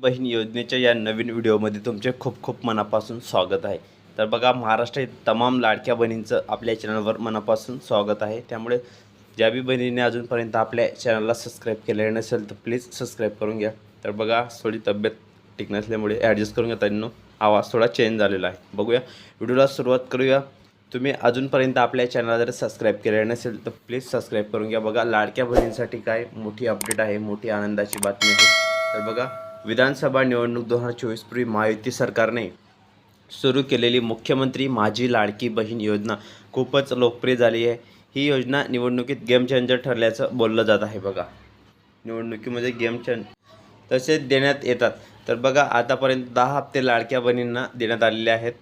बहीण योजनेच्या या नवीन व्हिडिओमध्ये तुमचे खूप खूप मनापासून स्वागत आहे. तर बघा महाराष्ट्रातील तमाम लाडक्या बहिणींचं आपल्या चॅनलवर मनापासून स्वागत आहे. त्यामुळे ज्या बी बहिणीने अजूनपर्यंत आपल्या चॅनलला सबस्क्राईब केलेलं नसेल तर प्लीज सबस्क्राईब करून घ्या. तर बघा थोडी तब्येत ठीक नसल्यामुळे ॲडजस्ट करून घ्या त्यांना आवाज थोडा चेंज झालेला आहे. बघूया व्हिडिओला सुरुवात करूया. तुम्ही अजूनपर्यंत आपल्या चॅनलला जर सबस्क्राईब केलेलं नसेल तर प्लीज सबस्क्राईब करून घ्या. बघा लाडक्या बहिणींसाठी काय मोठी अपडेट आहे मोठी आनंदाची बातमी आहे. तर बघा विधानसभा निवडणूक दोन हजार चोवीसपूर्वी महायुती सरकारने सुरू केलेली मुख्यमंत्री माझी लाडकी बहीण योजना खूपच लोकप्रिय झाली आहे. ही योजना निवडणुकीत गेम चेंजर ठरल्याचं बोललं जात आहे बघा. निवडणुकीमध्ये गेम चेंज तसेच देण्यात येतात. तर बघा आतापर्यंत दहा हप्ते लाडक्या बहिणींना देण्यात आलेले आहेत.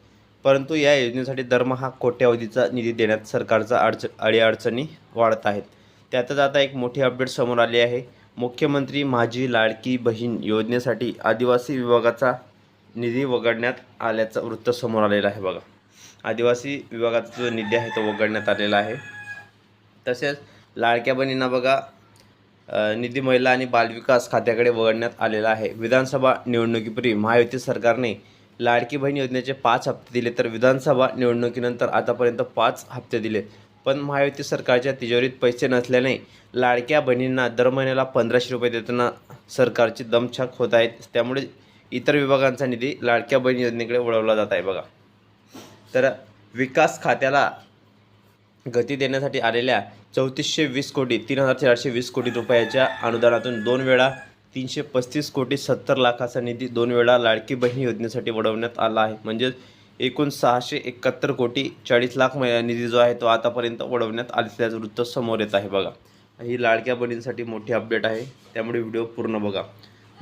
परंतु या योजनेसाठी दरमहा कोट्यावधीचा निधी देण्यात सरकारचा अडच अडीअडचणी वाढत आहेत. त्यातच आता एक मोठी अपडेट समोर आली आहे. मुख्यमंत्री माझी लाडकी बहीण योजनेसाठी आदिवासी विभागाचा निधी वगळण्यात आल्याचं वृत्त समोर आलेलं आहे बघा. आदिवासी विभागाचा जो निधी आहे तो वगळण्यात आलेला आहे. तसेच लाडक्या बहिणींना बघा निधी महिला आणि बालविकास खात्याकडे वगळण्यात आलेला आहे. विधानसभा निवडणुकीपूर्वी महायुती सरकारने लाडकी बहीण योजनेचे पाच हप्ते दिले तर विधानसभा निवडणुकीनंतर आतापर्यंत पाच हप्ते दिले. पण महायुती सरकारच्या तिजोरीत पैसे नसल्याने लाडक्या बहिणींना दर महिन्याला पंधराशे रुपये देताना सरकारची दमछाक होत आहेत त्यामुळे इतर विभागांचा निधी लाडक्या बहीण योजनेकडे वळवला जात आहे बघा. तर विकास खात्याला गती देण्यासाठी आलेल्या चौतीसशे वीस कोटी तीन हजार चारशे वीस कोटी रुपयाच्या अनुदानातून दोन वेळा तीनशे पस्तीस कोटी सत्तर लाखाचा निधी दोन वेळा लाडकी बहीण योजनेसाठी वळवण्यात आला आहे. म्हणजेच एकूण सहाशे एकाहत्तर कोटी चाळीस लाख निधी जो आहे तो आतापर्यंत वळवण्यात आल्याचं वृत्त समोर येत आहे बघा. ही लाडक्या बहिणींसाठी मोठी अपडेट आहे. त्यामुळे व्हिडिओ पूर्ण बघा.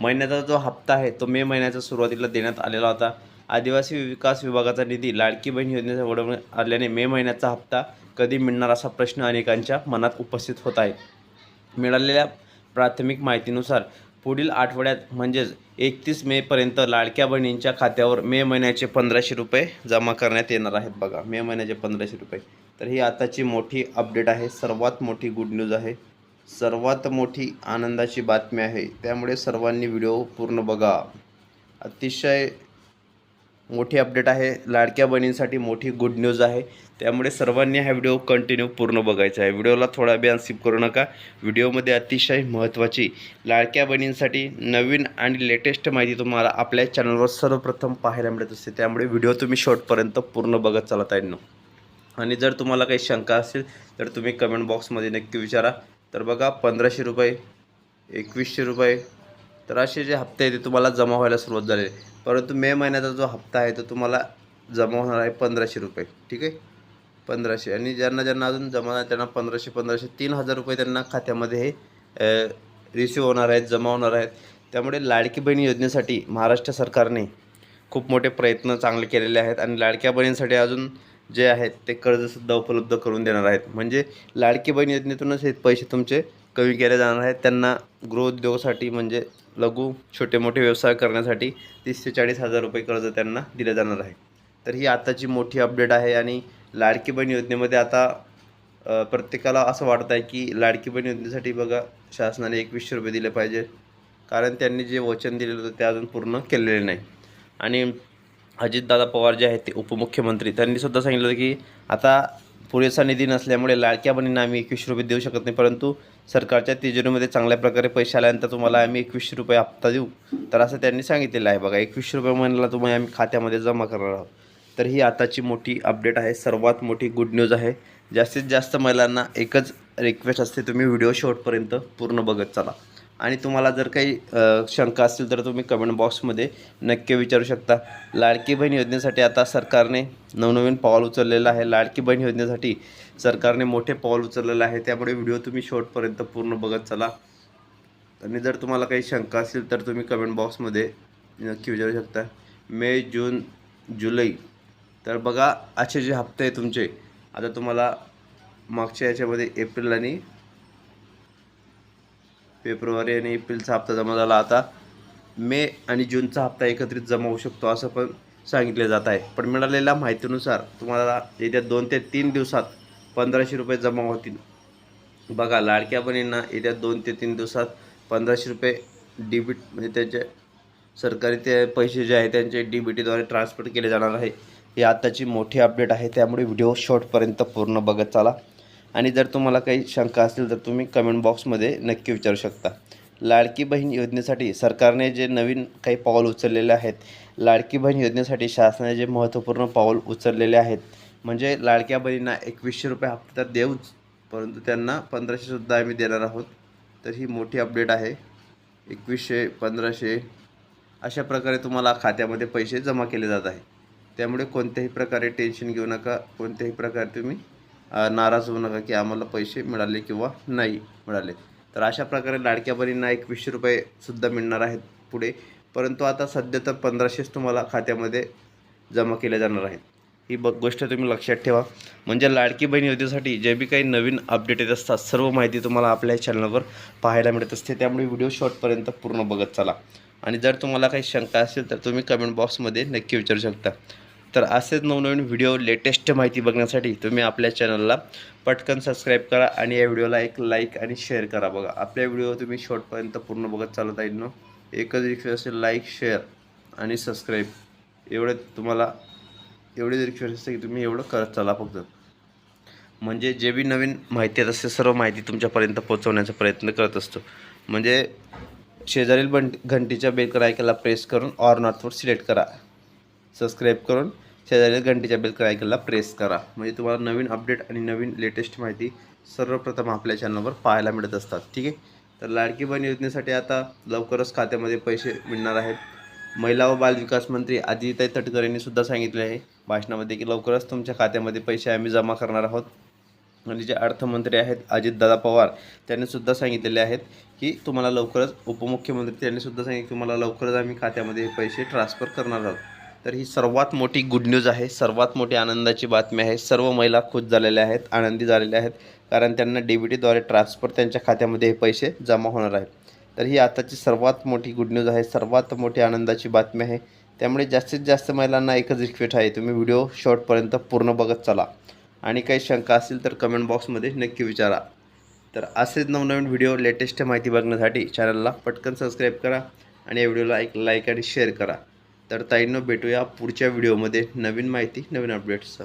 महिन्याचा जो हप्ता आहे तो मे महिन्याच्या सुरुवातीला देण्यात आलेला होता. आदिवासी विकास विभागाचा निधी लाडकी बहीण योजनेचा वळवण्यात आल्याने मे महिन्याचा हप्ता कधी मिळणार असा प्रश्न अनेकांच्या मनात उपस्थित होत आहे. मिळालेल्या प्राथमिक माहितीनुसार पुढील आठवड्यात म्हणजेच एकतीस मेपर्यंत लाडक्या बहिणींच्या खात्यावर मे महिन्याचे पंधराशे रुपये जमा करण्यात येणार आहेत बघा मे महिन्याचे पंधराशे रुपये. तर ही आताची मोठी अपडेट आहे. सर्वात मोठी गुड न्यूज आहे. सर्वात मोठी आनंदाची बातमी आहे. त्यामुळे सर्वांनी व्हिडिओ पूर्ण बघा. अतिशय मोठी अपडेट आहे. लाडक्या बहिणींसाठी मोठी गुड न्यूज आहे. त्यामुळे सर्वांनी हा व्हिडिओ कंटिन्यू पूर्ण बघायचा आहे. व्हिडिओला थोडा बी स्किप करू नका. व्हिडिओमध्ये अतिशय महत्त्वाची लाडक्या बहिणींसाठी नवीन आणि लेटेस्ट माहिती तुम्हाला आपल्या चॅनलवर सर्वप्रथम पाहायला मिळत असते. त्यामुळे व्हिडिओ तुम्ही शॉर्टपर्यंत पूर्ण बघत चालत आहे. ना आणि जर तुम्हाला काही शंका असेल तर तुम्ही कमेंट बॉक्समध्ये नक्की विचारा. तर बघा पंधराशे रुपये एकवीसशे रुपये तर असे जे हप्ते आहेत ते तुम्हाला जमा व्हायला सुरुवात झाली परंतु मे महिन्याचा जो हप्ता आहे तो तुम्हाला जमा होणार आहे पंधराशे रुपये ठीक आहे? पंधराशे. आणि ज्यांना ज्यांना अजून जमा नाही त्यांना पंधराशे पंधराशे तीन हजार रुपये त्यांना खात्यामध्ये हे रिसिव्ह होणार आहेत जमा होणार आहेत. त्यामुळे लाडकी बहीण योजनेसाठी महाराष्ट्र सरकारने खूप मोठे प्रयत्न चांगले केलेले आहेत आणि लाडक्या बहिणींसाठी अजून जे आहेत ते कर्जसुद्धा उपलब्ध करून देणार आहेत. म्हणजे लाडकी बहीण योजनेतूनच हे पैसे तुमचे कमी केले जाणार आहेत. त्यांना गृहोद्योगासाठी म्हणजे लघु छोटे मोठे व्यवसाय करण्यासाठी तीस ते चाळीस हजार रुपये कर्ज त्यांना दिले जाणार आहे. तर ही आताची मोठी अपडेट आहे आणि लाडकी बहीण योजनेमध्ये आता प्रत्येकाला असं वाटत आहे की लाडकी बहीण योजनेसाठी बघा शासनाने एकवीसशे रुपये दिले पाहिजे. कारण त्यांनी जे वचन दिलेलं होतं ते अजून पूर्ण केलेले नाही. आणि अजितदादा पवार जे आहेत ते उपमुख्यमंत्री त्यांनी सुद्धा सांगितलं की आता पुरेसा निधी नसल्यामुळे लाडक्या बहिणींना आम्ही एकवीसशे रुपये देऊ शकत नाही परंतु सरकारच्या तिजोरीमध्ये चांगल्या प्रकारे पैसे आल्यानंतर तुम्हाला आम्ही एकवीसशे रुपये हप्ता देऊ. तर असं त्यांनी सांगितलेलं आहे बघा एकवीसशे रुपये महिन्याला तुम्हाला आम्ही खात्यामध्ये जमा करणार आहोत. तर ही आताची मोठी अपडेट आहे सर्वात मोठी गुड न्यूज आहे. जास्तीत जास्त महिलांना एकच रिक्वेस्ट असते तुम्ही व्हिडिओ शेवटपर्यंत पूर्ण बघत चला. आणि तुम्हाला जर काही शंका असतील तर तुम्ही कमेंट बॉक्समध्ये नक्की विचारू शकता. लाडकी बहीण योजनेसाठी आता सरकारने नवनवीन पाऊल उचललेलं आहे. लाडकी बहीण योजनेसाठी सरकारने मोठे पाऊल उचललेलं आहे. त्यामुळे व्हिडिओ तुम्ही शेवटपर्यंत पूर्ण बघत चला. आणि जर तुम्हाला काही शंका असेल तर तुम्ही कमेंट बॉक्समध्ये नक्की विचारू शकता. मे जून जुलै. तर बघा असे जे हप्ते आहे तुमचे आता तुम्हाला मागच्या याच्यामध्ये एप्रिल आणि फेब्रुवारी आणि एप्रिलचा हप्ता जमा झाला आता. मे आणि जूनचा हप्ता एकत्रित जमा होऊ शकतो असं पण सांगितले जात आहे. पण मिळालेल्या माहितीनुसार तुम्हाला येत्या दोन ते तीन दिवसात पंधराशे रुपये जमा होतील. बघा लाडक्या बहिणींना येत्या दोन ते तीन दिवसात पंधराशे रुपये डिबिट म्हणजे त्याचे सरकारी ते पैसे जे आहे त्यांचे डी बी टीद्वारे ट्रान्सफर केले जाणार आहे. ही आत्ताची मोठी अपडेट आहे त्यामुळे व्हिडिओ शॉर्टपर्यंत पूर्ण बघत चाला. आणि जर तुम्हाला काही शंका असतील तर तुम्ही कमेंट बॉक्समध्ये नक्की विचारू शकता. लाडकी बहीण योजनेसाठी सरकारने जे नवीन काही पाऊल उचललेले आहेत लाडकी बहीण योजनेसाठी शासनाने जे महत्त्वपूर्ण पाऊल उचललेले आहेत म्हणजे लाडक्या बहिणींना एकवीसशे रुपये हप्ता तर देऊच परंतु त्यांना पंधराशेसुद्धा आम्ही देणार आहोत. तर ही मोठी अपडेट आहे. एकवीसशे पंधराशे अशा प्रकारे तुम्हाला खात्यामध्ये पैसे जमा केले जात आहे त्यामुळे कोणत्याही प्रकारे टेन्शन घेऊ नका. कोणत्याही प्रकारे तुम्ही नाराज होऊ नका की आम्हाला पैसे मिळाले किंवा नाही मिळाले. तर अशा प्रकारे लाडक्या बहिणींना एकवीसशे रुपयेसुद्धा मिळणार आहेत पुढे. परंतु आता सध्या तर पंधराशेच तुम्हाला खात्यामध्ये जमा केल्या जाणार आहेत. ही ब गोष्ट तुम्ही लक्षात ठेवा. म्हणजे लाडकी बहीण योजनेसाठी जे बी काही नवीन अपडेट येत असतात सर्व माहिती तुम्हाला आपल्या चॅनलवर पाहायला मिळत असते. त्यामुळे व्हिडिओ शॉर्टपर्यंत पूर्ण बघत चला. आणि जर तुम्हाला काही शंका असेल तर तुम्ही कमेंट बॉक्समध्ये नक्की विचारू शकता. तर असेच नवनवीन व्हिडिओ लेटेस्ट माहिती बघण्यासाठी तुम्ही आपल्या चॅनलला पटकन सबस्क्राईब करा आणि या व्हिडिओला एक लाईक आणि शेअर करा बघा. आपल्या व्हिडिओ तुम्ही शॉर्टपर्यंत पूर्ण बघत चालत आहे ना? एकच रिक्वेस्ट असेल लाईक शेअर आणि सबस्क्राईब एवढं तुम्हाला एवढी रिक्वेस्ट असते की तुम्ही एवढं करत चला फक्त. म्हणजे जे बी नवीन माहिती येत असते सर्व माहिती तुमच्यापर्यंत पोहोचवण्याचा प्रयत्न करत असतो. म्हणजे शेजारील बंट घंटीच्या बेलकर ऐकायला प्रेस करून ऑर नॉटवर सिलेक्ट करा. सबस्क्राईब करून शेजारील घंटीच्या बेल आयकनला प्रेस करा. म्हणजे तुम्हाला नवीन अपडेट आणि नवीन लेटेस्ट माहिती सर्वप्रथम आपल्या चॅनलवर पाहायला मिळत असतात. ठीक आहे? तर लाडकी बहीण योजनेसाठी आता लवकरच खात्यामध्ये पैसे मिळणार आहेत. महिला व बालविकास मंत्री आदिताई तटकर यांनी सुद्धा सांगितले आहे. भाषणामध्ये की लवकरच तुमच्या खात्यामध्ये पैसे आम्ही जमा करणार आहोत. आणि जे अर्थमंत्री आहेत अजितदादा पवार त्यांनी सुद्धा सांगितलेले आहेत की तुम्हाला लवकरच उपमुख्यमंत्री त्यांनी सुद्धा सांगितले तुम्हाला लवकरच आम्ही खात्यामध्ये पैसे ट्रान्सफर करणार आहोत. तर ही सर्वात मोठी गुड न्यूज आहे सर्वात मोठी आनंदाची बातमी आहे. सर्व महिला खुश झालेल्या आहेत आनंदी झालेल्या आहेत. कारण त्यांना डी बी टीद्वारे ट्रान्सफर त्यांच्या खात्यामध्ये हे पैसे जमा होणार आहेत. तर ही आताची सर्वात मोठी गुड न्यूज आहे सर्वात मोठी आनंदाची बातमी आहे. त्यामुळे जास्तीत जास्त महिलांना एकच रिक्वेस्ट आहे तुम्ही व्हिडिओ शॉर्टपर्यंत पूर्ण बघत चला. आणि काही शंका असतील तर कमेंट बॉक्समध्ये नक्की विचारा. तर असेच नवनवीन व्हिडिओ लेटेस्ट माहिती बघण्यासाठी चॅनलला पटकन सबस्क्राईब करा. आणि या व्हिडिओला एक लाईक आणि शेअर करा. तर ताईंनो भेटूया पुढच्या व्हिडिओमध्ये नवीन माहिती नवीन अपडेट्सचं